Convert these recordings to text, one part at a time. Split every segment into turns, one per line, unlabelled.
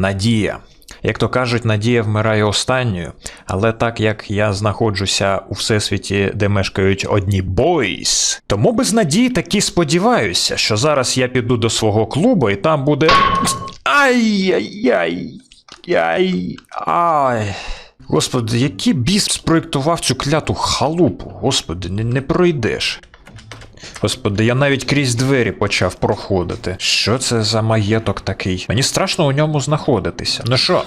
Надія. Як то кажуть, надія вмирає останньою, але так як я знаходжуся у всесвіті, де мешкають одні бойс, тому без надії таки сподіваюся, що зараз я піду до свого клубу і там буде. Ай-яй-яй. Яй. Ай. Господи, який біс спроєктував цю кляту халупу? Господи, не, не пройдеш. Господи, я навіть крізь двері почав проходити. Що це за маєток такий? Мені страшно у ньому знаходитися. Ну що,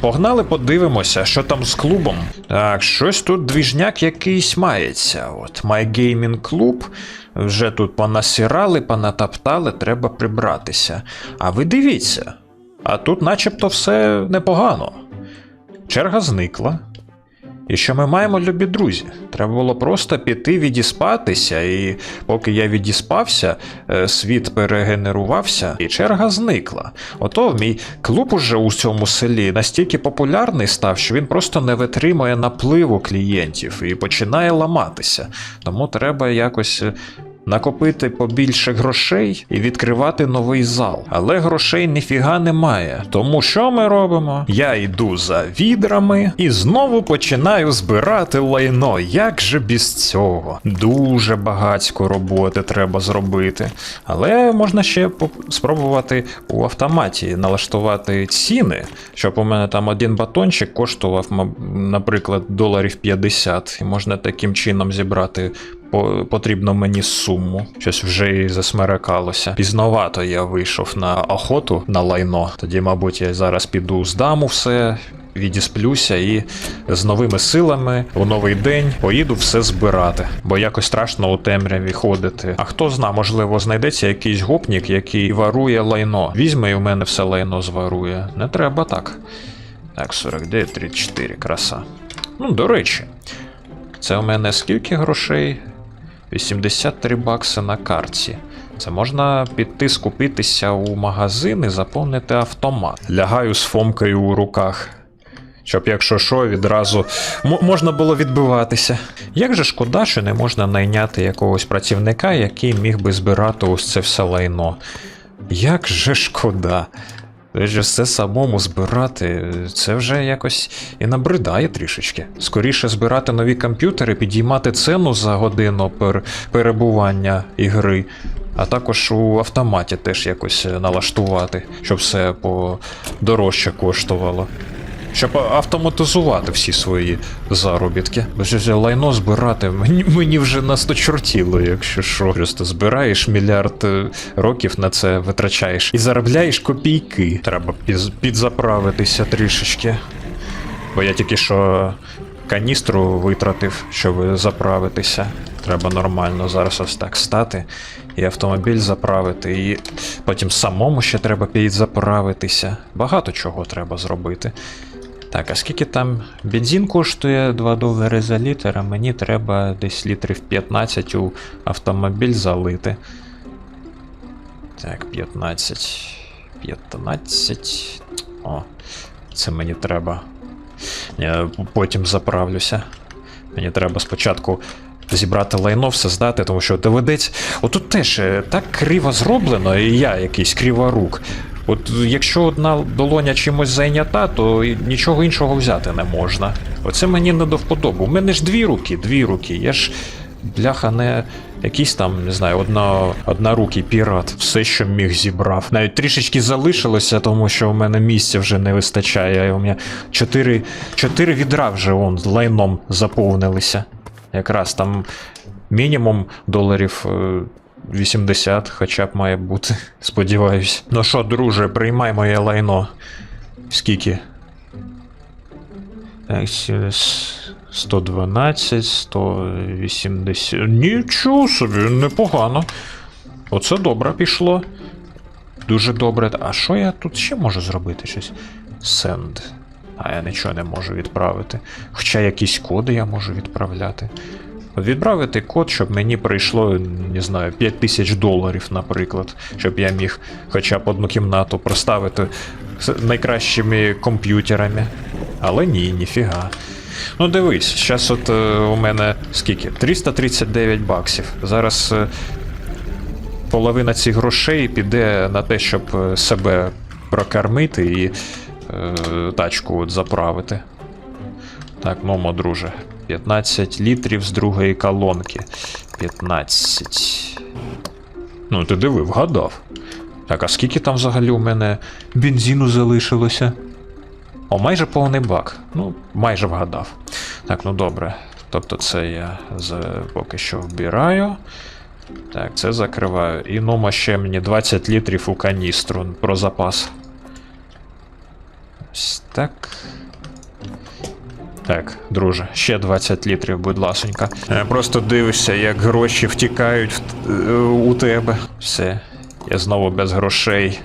погнали, подивимося, що там з клубом. Так, щось тут двіжняк якийсь мається. От, My Gaming Club. Вже тут понасирали, понатоптали, треба прибратися. А ви дивіться. А тут начебто все непогано. Черга зникла. І що ми маємо, любі друзі? Треба було просто піти відіспатися, і поки я відіспався, е, світ перегенерувався, і черга зникла. Ото мій клуб уже у цьому селі настільки популярний став, що він просто не витримує напливу клієнтів і починає ламатися. Тому треба якось. Накопити побільше грошей і відкривати новий зал. Але грошей ніфіга немає. Тому що ми робимо? Я йду за відрами і знову починаю збирати лайно. Як же без цього? Дуже багатько роботи треба зробити. Але можна ще спробувати у автоматі налаштувати ціни, щоб у мене там один батончик коштував, наприклад, доларів 50, і можна таким чином зібрати по- потрібну мені суму. Щось вже і засмерекалося. Пізновато я вийшов на охоту на лайно. Тоді, мабуть, я зараз піду здаму все. Відісплюся і з новими силами у новий день поїду все збирати, бо якось страшно у темряві ходити. А хто зна, можливо, знайдеться якийсь гопнік, який варує лайно. Візьме і в мене все лайно зварує. Не треба так. Так, 49, 34, краса. Ну, до речі, це у мене скільки грошей? 83 бакси на картці. Це можна піти скупитися у магазин і заповнити автомат. Лягаю з фомкою у руках. Щоб, якщо що, відразу м- можна було відбиватися. Як же шкода, що не можна найняти якогось працівника, який міг би збирати ось це все лайно. Як же шкода. Тож все самому збирати, це вже якось і набридає трішечки. Скоріше збирати нові комп'ютери, підіймати ціну за годину пер- перебування ігри, а також у автоматі теж якось налаштувати, щоб все подорожче коштувало. Щоб автоматизувати всі свої заробітки. Лайно збирати мені, мені вже насточортіло, якщо що. Просто збираєш мільярд е, років на це витрачаєш і заробляєш копійки. Треба підзаправитися трішечки. Бо я тільки що каністру витратив, щоб заправитися. Треба нормально зараз ось так стати і автомобіль заправити, і потім самому ще треба підзаправитися. Багато чого треба зробити. Так, а скільки там бензин коштує 2 долари за літр, а мені треба десь літрів 15 у автомобіль залити. Так, 15. 15. О, це мені треба. Я потім заправлюся. Мені треба спочатку зібрати лайно, все здати, тому що доведеться. Отут теж е, так криво зроблено, і я якийсь криворук. От якщо одна долоня чимось зайнята, то нічого іншого взяти не можна. Оце мені не до вподоби. У мене ж дві руки, дві руки. Я ж бляха не якийсь там, не знаю, одна, однорукий пірат. Все, що міг, зібрав. Навіть трішечки залишилося, тому що у мене місця вже не вистачає. У мене чотири, чотири відра вже он лайном заповнилися. Якраз там мінімум доларів. Е, 80 хоча б має бути, сподіваюсь. Ну що, друже, приймай моє лайно. Скільки? Так, 112, 180. Нічого собі, непогано. Оце добре пішло. Дуже добре. А що я тут ще можу зробити? Щось. Send. А я нічого не можу відправити. Хоча якісь коди я можу відправляти. Відправити код, щоб мені прийшло, не знаю, 5 тисяч доларів, наприклад, щоб я міг хоча б одну кімнату проставити з найкращими комп'ютерами. Але ні, ніфіга. Ну дивись, зараз от е, у мене скільки? 339 баксів. Зараз е, половина цих грошей піде на те, щоб е, себе прокормити і е, тачку от заправити. Так, Момо, друже. 15 літрів з другої колонки. 15. Ну, ти диви, вгадав. Так, а скільки там взагалі у мене бензину залишилося? О, майже повний бак. Ну, майже вгадав. Так, ну добре. Тобто це я за... поки що вбираю. Так, це закриваю. І нумо ще мені 20 літрів у каністру про запас. Ось так. Так, друже, ще 20 літрів, будь ласонька. Просто дивишся, як гроші втікають в- е, у тебе. Все, я знову без грошей.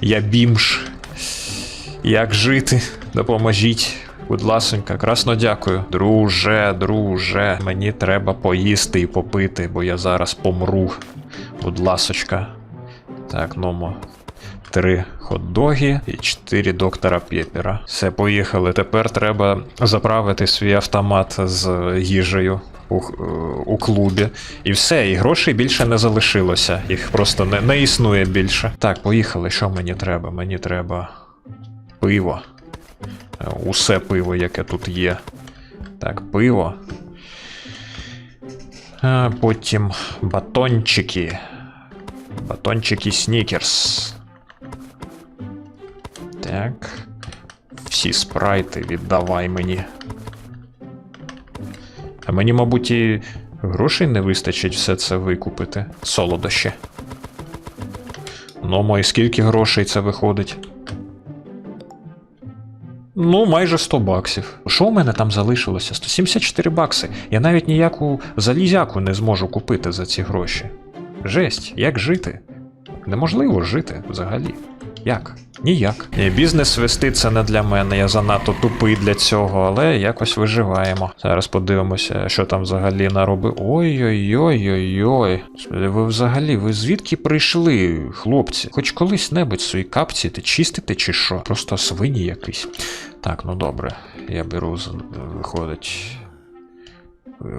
Я бімж. Як жити? Допоможіть. Будь ласонька, красно дякую. Друже, друже, мені треба поїсти і попити, бо я зараз помру. Будь ласочка. Так, нумо. Три хот-доги і чотири доктора Пєпера. Все, поїхали. Тепер треба заправити свій автомат з їжею у, е, у клубі. І все, і грошей більше не залишилося. Їх просто не, не існує більше. Так, поїхали. Що мені треба? Мені треба пиво. Е, Усе пиво, яке тут є. Так, пиво. А потім батончики. Батончики снікерс. Так. Всі спрайти віддавай мені. А мені, мабуть, і грошей не вистачить все це викупити. Солодощі. Ну, мо і скільки грошей це виходить? Ну, майже 100 баксів. Що у мене там залишилося? 174 бакси. Я навіть ніяку залізяку не зможу купити за ці гроші. Жесть, як жити? Неможливо жити взагалі. Як? Ніяк. Ні, бізнес вести це не для мене, я занадто тупий для цього, але якось виживаємо. Зараз подивимося, що там взагалі наробив. Ой-ой-ой-ой-ой. Ви взагалі, ви звідки прийшли, хлопці? Хоч колись небудь свої капці ти чистите чи що? Просто свині якісь. Так, ну добре. Я беру, виходить.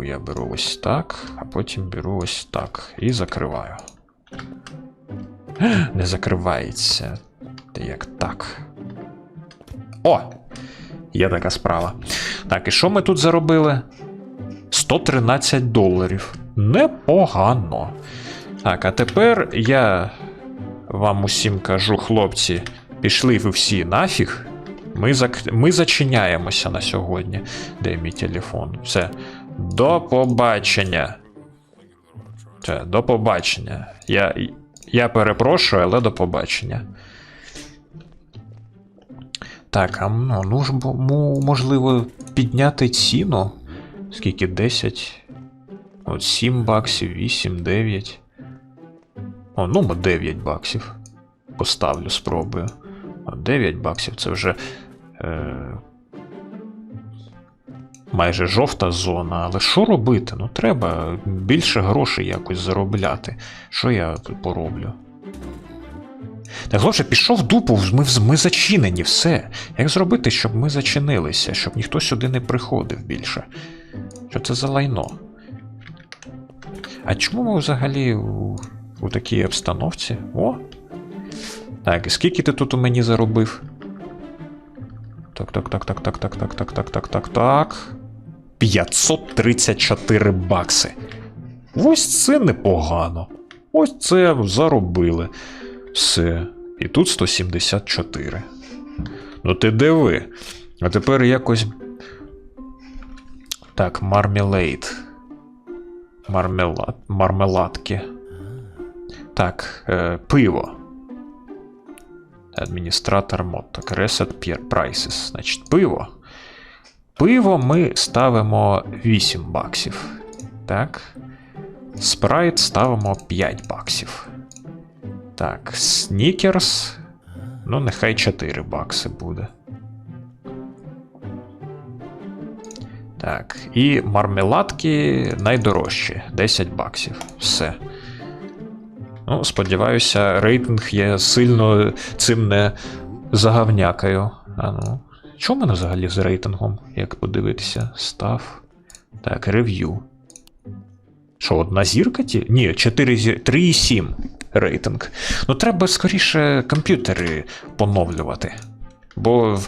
Я беру ось так, а потім беру ось так. І закриваю. Не закривається. Як так. О! Є така справа. Так, і що ми тут заробили? 113 доларів. Непогано. Так, а тепер я вам усім кажу, хлопці, пішли ви всі нафіг. Ми, зак... ми зачиняємося на сьогодні. Де мій телефон? Все. До побачення. Все, до побачення. Я, я перепрошую, але до побачення. Так, а ну, ну ж бо- можливо підняти ціну. Скільки? 10. От 7 баксів, 8, 9. О, ну, 9 баксів. Поставлю, спробую. О, 9 баксів це вже. Е... Майже жовта зона, але що робити? Ну треба більше грошей якось заробляти. Що я тут пороблю? Так, хлопче, пішов дупу, ми, ми зачинені, все. Як зробити, щоб ми зачинилися, щоб ніхто сюди не приходив більше? Що це за лайно? А чому ми взагалі у, у такій обстановці? О! Так, і скільки ти тут у мені заробив? Так, так, так, так, так, так, так, так, так, так, так, так. 534 бакси. Ось це непогано. Ось це заробили. Все. І тут 174. Ну ти диви. А тепер якось. Так, мармелейд. Мармелад... Мармеладки. Так, е, пиво. Адміністратор мод. Так, Reset Prices. Значить, пиво. Пиво ми ставимо 8 баксів. Так. Спрайт ставимо 5 баксів. Так, снікерс. Ну, нехай 4 бакси буде. Так, і мармеладки найдорожчі 10 баксів. Все. Ну, сподіваюся, рейтинг є сильно цим не загавнякаю. А ну. Що мене взагалі з рейтингом, як подивитися? Став. Так, рев'ю. Що, одна зірка ті? Ні, 4 зір... 3,7 рейтинг. Ну треба скоріше комп'ютери поновлювати. Бо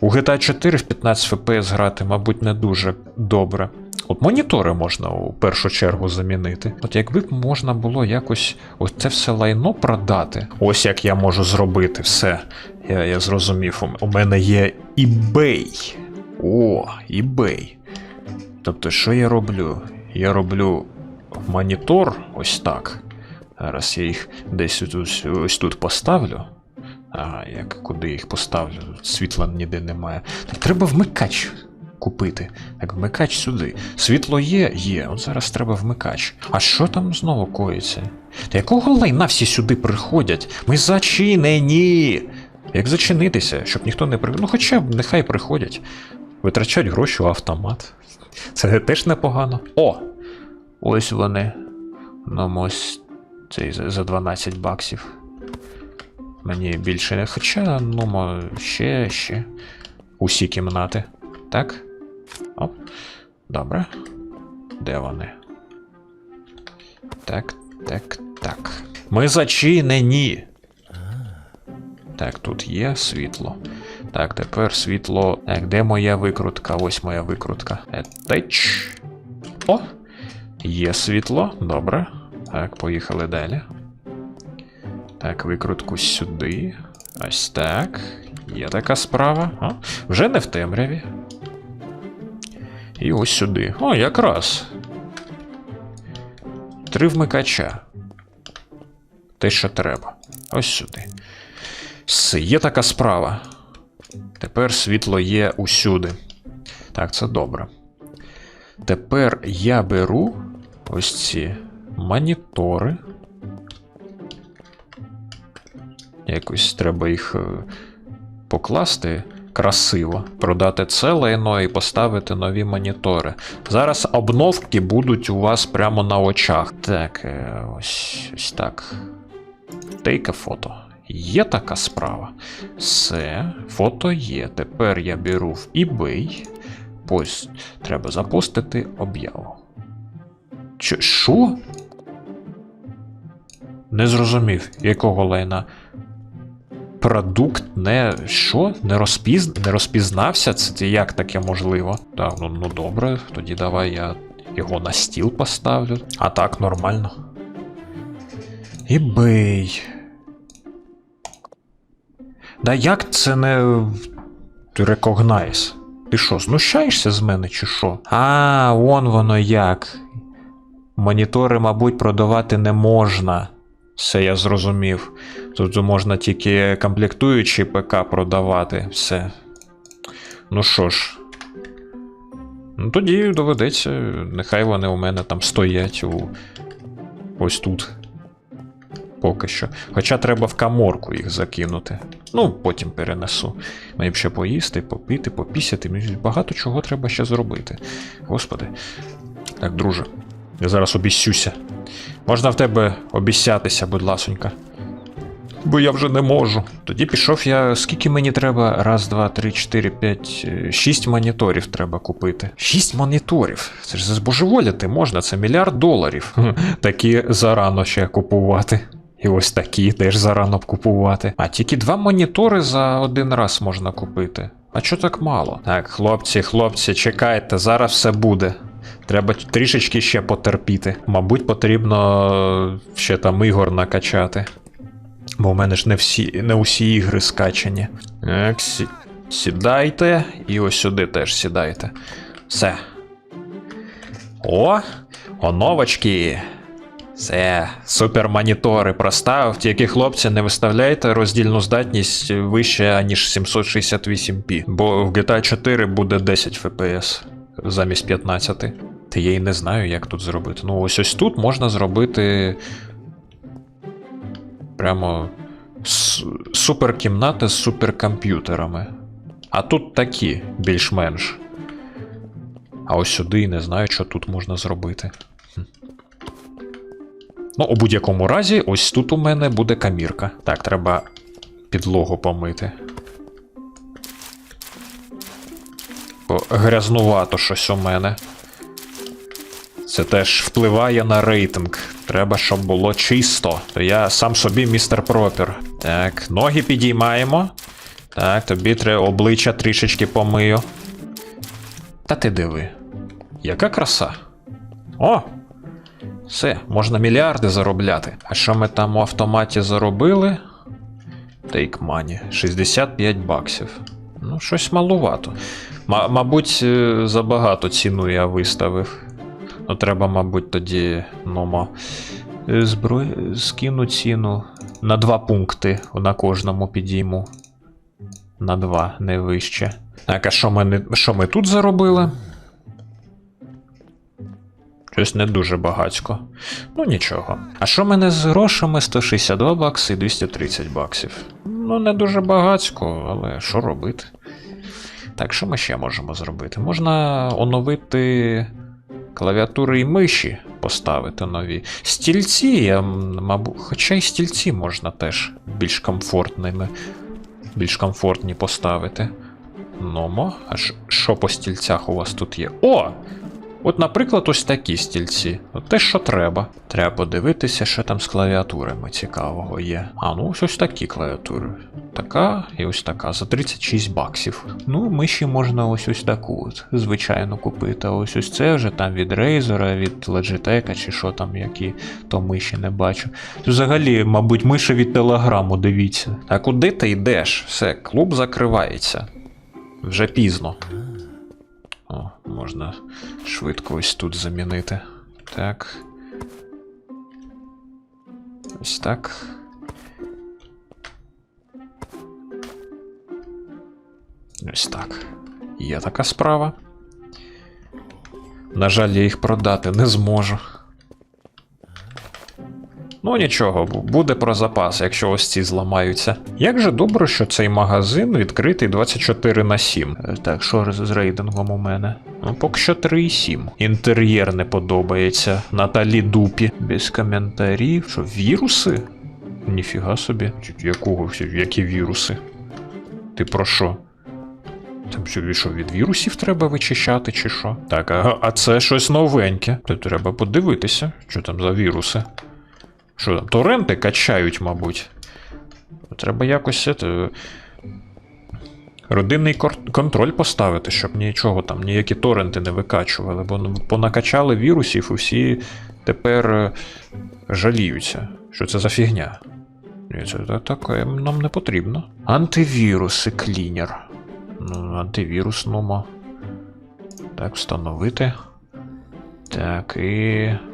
у GTA 4 в 15 FPS грати, мабуть, не дуже добре. От монітори можна у першу чергу замінити. От якби б можна було якось ось це все лайно продати. Ось як я можу зробити все. Я, я зрозумів, у- мене є eBay. О, eBay. Тобто, що я роблю? Я роблю монітор ось так. Зараз я їх десь ось, ось тут поставлю. Ага, як куди їх поставлю? Світла ніде немає. Так треба вмикач купити. Так, вмикач сюди. Світло є? Є. От зараз треба вмикач. А що там знову коїться? Та якого лайна всі сюди приходять? Ми зачинені. Як зачинитися, щоб ніхто не при... Ну хоча б нехай приходять. Витрачать гроші у автомат. Це теж непогано. О! Ось вони. Ну, ось цей за за 12 баксів. Мені більше не. Хоча, ну, ще, ще. Усі кімнати. Так? Оп. Добре. Де вони? Так, так, так. Ми зачинені. Так, тут є світло. Так, тепер світло. Так, де моя викрутка? Ось моя викрутка. Етеч. О! Є світло. Добре. Так, поїхали далі. Так, викрутку сюди. Ось так. Є така справа. О, вже не в темряві. І ось сюди. О, якраз. Три вмикача. Те, що треба. Ось сюди. Все, є така справа. Тепер світло є усюди. Так, це добре. Тепер я беру ось ці монітори. Якось треба їх е, покласти красиво, продати це лайно і поставити нові монітори. Зараз обновки будуть у вас прямо на очах. Так, е, ось, ось так. Тейка фото. Є така справа. Все, фото є. Тепер я беру в eBay. Ось треба запустити об'яву. Що? Не зрозумів, якого лайна. Продукт не що? Не, розпіз... не розпізнався? Це як таке можливо? Так, ну, ну добре, тоді давай я його на стіл поставлю. А так, нормально. eBay. Да як це не Recognize? Ти що, знущаєшся з мене чи що? А, вон воно як. Монітори, мабуть, продавати не можна. Все я зрозумів. Тут можна тільки комплектуючі ПК продавати. Все. Ну що ж. Ну тоді доведеться, нехай вони у мене там стоять у. Ось тут. Поки що. Хоча треба в каморку їх закинути. Ну, потім перенесу. Мені б ще поїсти, попити, попісяти. Мені багато чого треба ще зробити. Господи. Так, друже, я зараз обіссюся. Можна в тебе обіцятися, будь ласонька. Бо я вже не можу. Тоді пішов я. Скільки мені треба? Раз, два, три, чотири, п'ять, е, шість моніторів треба купити. Шість моніторів. Це ж збожеволіти можна, це мільярд доларів. Такі зарано ще купувати. І ось такі теж зарано б купувати. А тільки два монітори за один раз можна купити. А чого так мало? Так, хлопці, хлопці, чекайте, зараз все буде. Треба трішечки ще потерпіти. Мабуть, потрібно ще там ігор накачати. Бо в мене ж не всі, не усі ігри скачані. Так, сі, сідайте, і ось сюди теж сідайте. Все. О! Оновочки! Все, супермонітори проставив. Тільки хлопці, не виставляйте роздільну здатність вище, аніж 768p. Бо в GTA 4 буде 10 FPS замість 15. Та я й не знаю, як тут зробити. Ну, ось ось тут можна зробити. Прямо суперкімнати з суперкомп'ютерами. А тут такі, більш-менш. А ось сюди і не знаю, що тут можна зробити. Ну, у будь-якому разі, ось тут у мене буде камірка. Так, треба підлогу помити. Грязнувато щось у мене. Це теж впливає на рейтинг. Треба, щоб було чисто. То я сам собі містер пропер. Так, ноги підіймаємо. Так, тобі треба обличчя трішечки помию. Та ти диви. Яка краса. О! Все, можна мільярди заробляти. А що ми там у автоматі заробили? Take money. 65 баксів. Ну, щось малувато. Ма- мабуть, е, забагато ціну я виставив. Ну, треба, мабуть, тоді, ну, ма, е, зброй... скину ціну на два пункти на кожному підійму. На два, не вище. Так, а що ми, не... що ми тут заробили? Щось не дуже багацько. Ну нічого. А що мене з грошами 162 бакси і 230 баксів? Ну, не дуже багацько, але що робити? Так, що ми ще можемо зробити? Можна оновити клавіатури і миші, поставити нові. Стільці, я, мабуть, хоча й стільці можна теж більш комфортними, більш комфортні поставити. Номо, а що по стільцях у вас тут є? О! От, наприклад, ось такі стільці. От те, що треба. Треба подивитися, що там з клавіатурами цікавого є. А ну ось ось такі клавіатури. Така і ось така за 36 баксів. Ну, миші можна ось ось таку от, звичайно, купити. А ось ось це вже там від Razer, від Logitech, чи що там, які то миші не бачу. Взагалі, мабуть, миші від телеграму, дивіться. А куди ти йдеш? Все, клуб закривається. Вже пізно. О, можна швидко ось тут замінити. Так. Ось так. Ось так. Є така справа. На жаль, я їх продати не зможу. Ну нічого, буде про запас, якщо ось ці зламаються. Як же добре, що цей магазин відкритий 24 на 7. Е, Так, що з рейтингом у мене? Ну, поки що 3,7. Інтер'єр не подобається. Наталі Дупі. Без коментарів. Що, віруси? Ніфіга собі. Якого які віруси? Ти про що? Там що, від вірусів треба вичищати, чи що? Так, а, а це щось новеньке. То треба подивитися, що там за віруси. Що там, торренти качають, мабуть. Треба якось це. Родинний контроль поставити, щоб нічого там, ніякі торренти не викачували, бо ну, понакачали вірусів і всі тепер е, жаліються. Що це за фігня? Це та- таке нам не потрібно. Антивіруси клінер. Ну, антивірус нумо. Так, встановити. Так, і.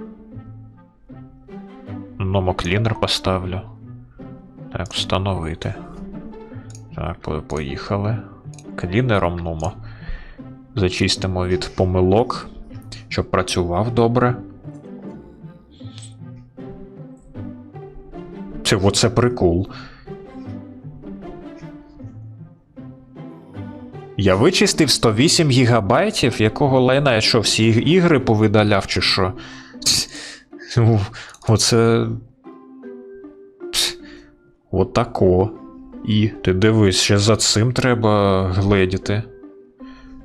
Номоклінер поставлю. Так, встановити. Так, поїхали. Клінером нумо. Зачистимо від помилок, щоб працював добре. Це оце прикол. Я вичистив 108 гігабайтів, якого лайна я що, всі ігри повидаляв чи що? Оце. Отако. І ти дивись, ще за цим треба гледіти.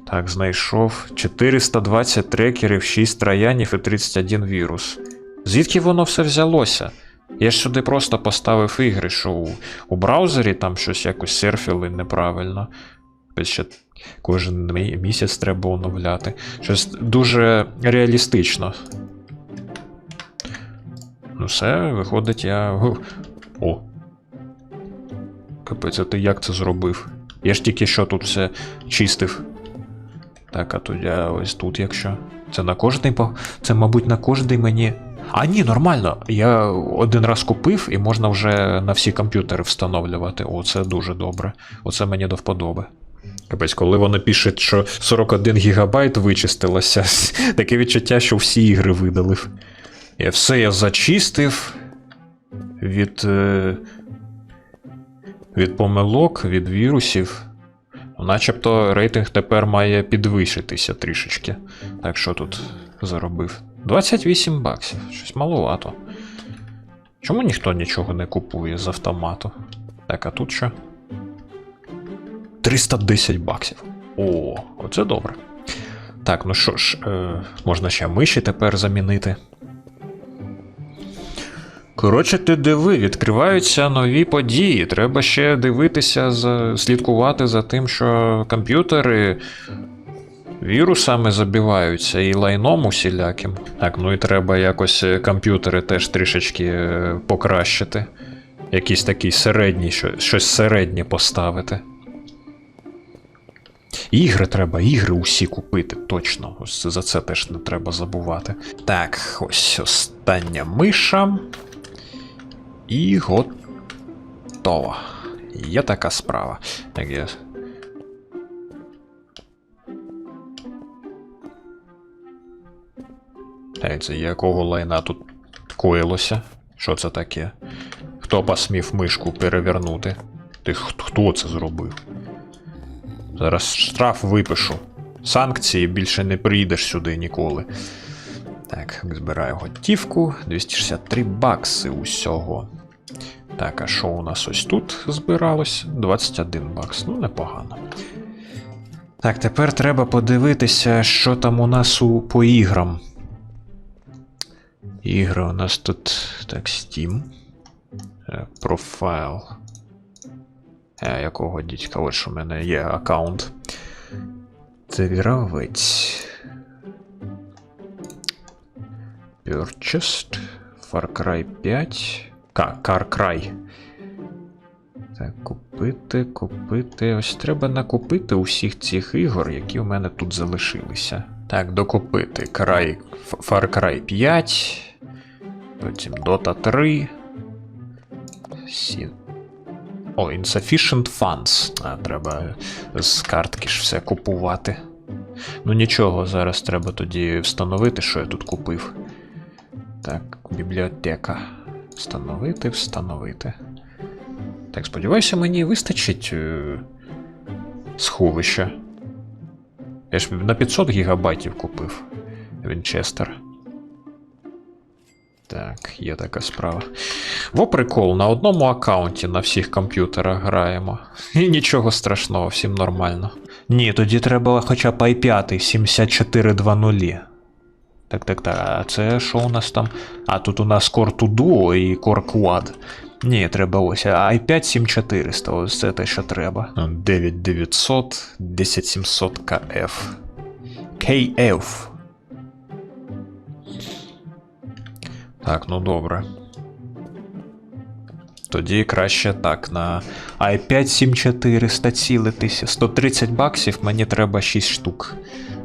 Так, знайшов 420 трекерів, 6 троянів і 31 вірус. Звідки воно все взялося? Я ж сюди просто поставив ігри, що у, у браузері там щось якось серфіли неправильно. Ще кожен мі- місяць треба оновляти. Щось дуже реалістично. Ну все, виходить, я. О. Капець, а ти як це зробив? Я ж тільки що тут все чистив. Так, а я ось тут, якщо. Це на кожний по. Це, мабуть, на кожний мені. А ні, нормально. Я один раз купив і можна вже на всі комп'ютери встановлювати. О, це дуже добре. Оце мені до вподоби. Капець, коли вони пишуть, що 41 гігабайт вичистилося, таке відчуття, що всі ігри видалив. Все я зачистив від, е, від помилок, від вірусів. Начебто рейтинг тепер має підвищитися трішечки. Так що тут заробив? 28 баксів. Щось маловато. Чому ніхто нічого не купує з автомату? Так, а тут що? 310 баксів. О, оце добре. Так, ну що ж, е, можна ще миші тепер замінити. Коротше, ти диви, відкриваються нові події. Треба ще дивитися, за, слідкувати за тим, що комп'ютери вірусами забиваються і лайном усіляким. Так, ну і треба якось е, комп'ютери теж трішечки е, покращити. Якийсь такий середній, що- щось середнє поставити. Ігри треба, ігри усі купити, точно. Ось за це теж не треба забувати. Так, ось остання миша. І готово. Є така справа. Так, я... Ей, це якого лайна тут коїлося? Що це таке? Хто посмів мишку перевернути? Ти хто це зробив? Зараз штраф випишу. Санкції більше не приїдеш сюди ніколи. Так, збираю готівку. 263 бакси усього. Так, а що у нас ось тут збиралось? 21 бакс. Ну, непогано. Так, тепер треба подивитися, що там у нас у по іграм. Ігри у нас тут. Так, Steam. Е, Профайл. Е, якого дідька? Ось що в мене є аккаунт. Гравець. Purchased. Far Cry 5. Ка, Car Cry. Так, купити, купити. Ось треба накупити усіх цих ігор, які у мене тут залишилися. Так, докупити F- Far Cry 5. Потім Dota 3. Сі... О, Insufficient Funds. А, треба з картки ж все купувати. Ну нічого, зараз треба тоді встановити, що я тут купив. Так, бібліотека. Встановити, встановити. Так, сподіваюся, мені вистачить е, сховища. Я ж на 500 гігабайтів купив Вінчестер. Так, є така справа. Во прикол, на одному аккаунті на всіх комп'ютерах граємо. І нічого страшного, всім нормально. Ні, тоді треба хоча б i5 7420. Так, так, так. А це що у нас там? А тут у нас Core 2 Duo і Core Quad. Ні, треба ось. i5 7400, ось це те, що треба. 9900, 10700 KF. KF. Так, ну добре. Тоді краще так, на i5 7400 цілитися. 130 баксів, мені треба 6 штук.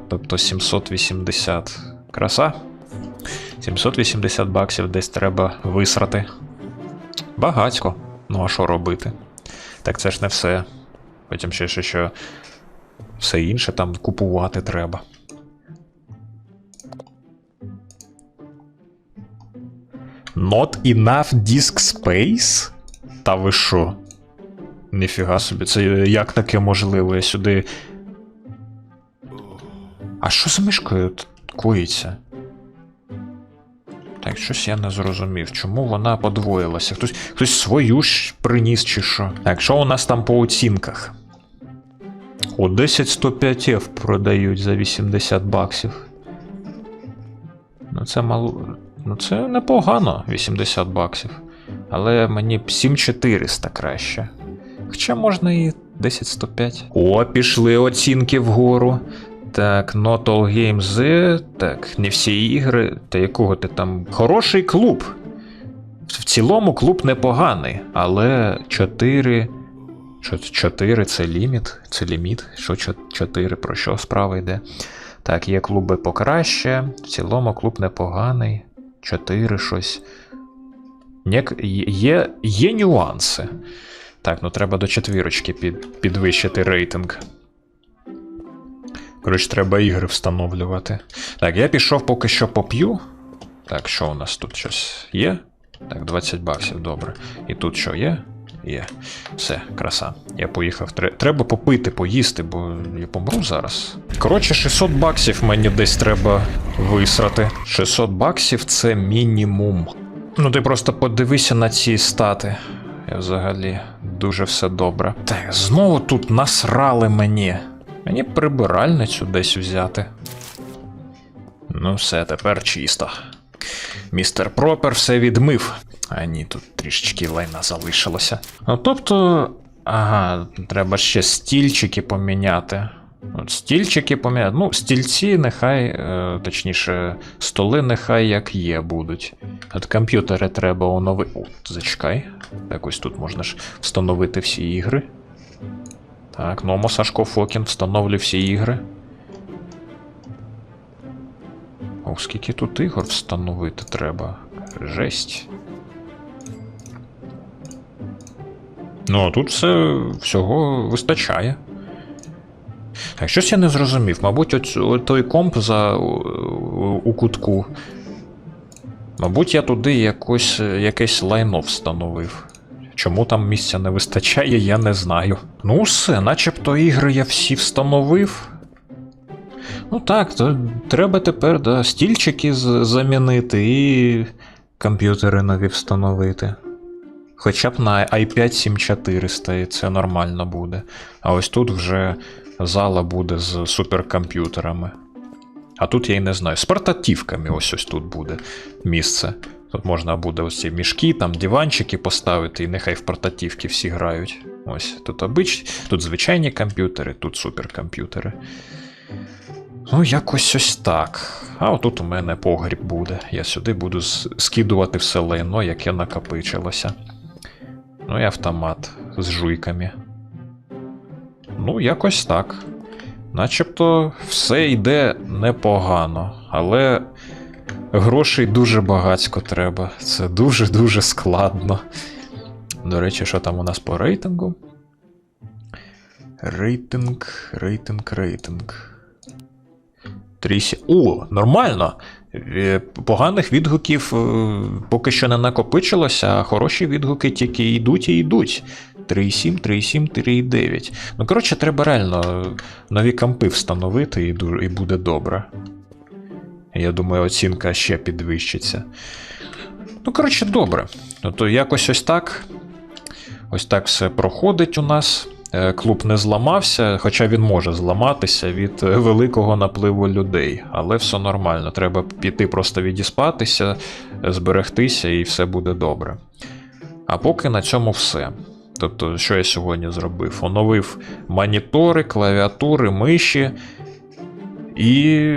Тобто 780. Краса. 780 баксів десь треба висрати. Багатько. Ну а що робити? Так це ж не все. Потім ще, ще, ще все інше там купувати треба. Not enough disk space? Та ви що? Ніфіга собі, це як таке можливо? Я сюди. А що з мишкою т- коїться? Так, щось я не зрозумів. Чому вона подвоїлася? Хтось, хтось свою ж приніс чи що? Так, що у нас там по оцінках? О, 10105 F продають за 80 баксів. Ну це мало. Ну це непогано, 80 баксів. Але мені б 7400 краще. Хоча можна і 10105. О, пішли оцінки вгору. Так, Not All Games Z. Так, не всі ігри. Та якого ти там. Хороший клуб. В цілому клуб непоганий, але 4. 4 це ліміт? Це ліміт. Що 4? Про що справа йде? Так, є клуби покраще. В цілому клуб непоганий. 4 щось. Є, є нюанси. Так, ну треба до четвірочки під, підвищити рейтинг. Коротше, треба ігри встановлювати. Так, я пішов поки що поп'ю. Так, що у нас тут щось є? Так, 20 баксів, добре. І тут що є? Є. Все, краса. Я поїхав. Треба попити, поїсти, бо я помру зараз. Коротше, 600 баксів мені десь треба висрати. 600 баксів це мінімум. Ну ти просто подивися на ці стати. Я взагалі дуже все добре. Так, знову тут насрали мені. Мені прибиральницю десь взяти. Ну, все, тепер чисто. Містер Пропер все відмив. А ні, тут трішечки лайна залишилося. Ну, тобто, ага, треба ще стільчики поміняти. От стільчики поміняти. Ну, стільці нехай, е, точніше, столи нехай як є будуть. От комп'ютери треба оновити. О, зачекай. Так ось тут можна ж встановити всі ігри. Так, Номо Сашко Фокін встановлює всі ігри. О, скільки тут ігор встановити треба. Жесть. Ну, а тут все всього вистачає. Так, щось я не зрозумів. Мабуть, оць, той комп за у, у кутку. Мабуть, я туди якось, якесь лайно встановив. Чому там місця не вистачає, я не знаю. Ну, все, начебто ігри я всі встановив. Ну так, то треба тепер да, стільчики замінити і комп'ютери нові встановити. Хоча б на i5 7400 і це нормально буде. А ось тут вже зала буде з суперкомп'ютерами. А тут я й не знаю, з портативками ось ось тут буде місце. Тут можна буде ось ці мішки, там диванчики поставити, і нехай в портативки всі грають. Ось тут обич... тут звичайні комп'ютери, тут суперкомп'ютери. Ну, якось ось так. А отут у мене погріб буде. Я сюди буду скидувати все лайно, яке накопичилося. Ну і автомат з жуйками. Ну, якось так. Начебто все йде непогано, але грошей дуже багацько треба. Це дуже-дуже складно. До речі, що там у нас по рейтингу? Рейтинг, рейтинг, рейтинг. Трісі. О, нормально. Е, Поганих відгуків е, поки що не накопичилося, а хороші відгуки тільки йдуть і йдуть. 3,7, 3,7, 3,9. Ну, коротше, треба реально нові компи встановити і буде добре. Я думаю, оцінка ще підвищиться. Ну, коротше, добре. Ну, то якось ось так. Ось так все проходить у нас. Е, Клуб не зламався, хоча він може зламатися від е, великого напливу людей. Але все нормально. Треба піти просто відіспатися, зберегтися і все буде добре. А поки на цьому все. Тобто, що я сьогодні зробив? Оновив монітори, клавіатури, миші і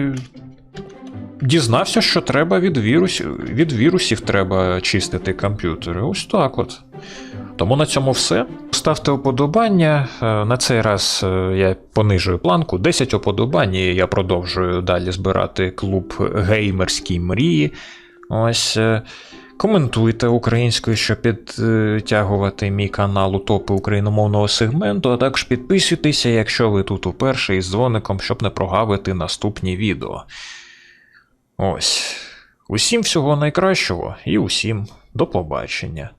дізнався, що треба від вірусів, від вірусів треба чистити комп'ютери. Ось так от. Тому на цьому все. Ставте уподобання. Е, На цей раз е, я понижую планку. 10 уподобань, і я продовжую далі збирати клуб геймерські мрії. Ось. е, Коментуйте українською, щоб підтягувати мій канал у топи україномовного сегменту, а також підписуйтеся, якщо ви тут уперше із дзвоником, щоб не прогавити наступні відео. Ось. Усім всього найкращого і усім до побачення.